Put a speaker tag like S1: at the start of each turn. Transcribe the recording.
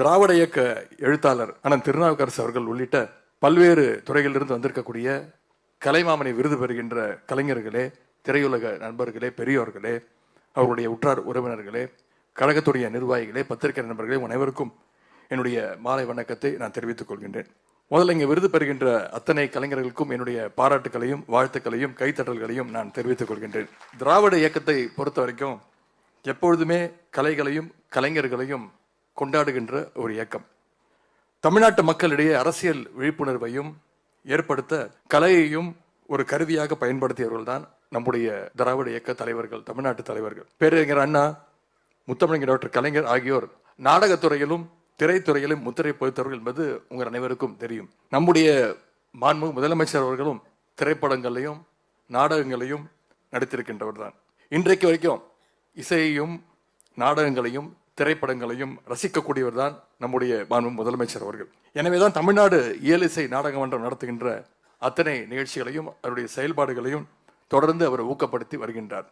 S1: திராவிட இயக்க எழுத்தாளர் அண்ணன் திருநாவுக்கரசு அவர்கள் உள்ளிட்ட பல்வேறு துறைகளிலிருந்து வந்திருக்கக்கூடிய கலைமாமணி விருது பெறுகின்ற கலைஞர்களே திரையுலக நண்பர்களே பெரியோர்களே அவருடைய உற்றார் உறவினர்களே கழகத்துடைய நிர்வாகிகளே பத்திரிகை நண்பர்களே அனைவருக்கும் என்னுடைய மாலை வணக்கத்தை நான் தெரிவித்துக் கொள்கின்றேன். முதல்ல இங்கே விருது பெறுகின்ற அத்தனை கலைஞர்களுக்கும் என்னுடைய பாராட்டுகளையும் வாழ்த்துக்களையும் கைத்தட்டல்களையும் நான் தெரிவித்துக் கொள்கின்றேன். திராவிட இயக்கத்தை பொறுத்த வரைக்கும் எப்பொழுதுமே கலைகளையும் கலைஞர்களையும் கொண்டாடுகின்ற ஒரு இயக்கம். தமிழ்நாட்டு மக்களிடையே அரசியல் விழிப்புணர்வையும் ஏற்படுத்த கலையையும் ஒரு கருவியாக பயன்படுத்தியவர்கள் தான் நம்முடைய திராவிட இயக்க தலைவர்கள் தமிழ்நாட்டு தலைவர்கள். பேரறிஞர் அண்ணா முத்தமிழர் டாக்டர் கலைஞர் ஆகியோர் நாடகத்துறையிலும் திரைத்துறையிலும் முத்திரை பொறுத்தவர்கள் என்பது உங்கள் அனைவருக்கும் தெரியும். நம்முடைய மாண்பு முதலமைச்சர் அவர்களும் திரைப்படங்களையும் நாடகங்களையும் நடித்திருக்கின்றவர் தான் இன்றைக்கு வரைக்கும் இசையையும் நாடகங்களையும் திரைப்படங்களையும் ரசிக்கக்கூடியவர் தான் நம்முடைய மாண்பு முதலமைச்சர் அவர்கள். எனவே தான் தமிழ்நாடு இயலிசை நாடகமன்றம் நடத்துகின்ற அத்தனை நிகழ்ச்சிகளையும் அவருடைய செயல்பாடுகளையும் தொடர்ந்து அவர் ஊக்கப்படுத்தி வருகின்றார்.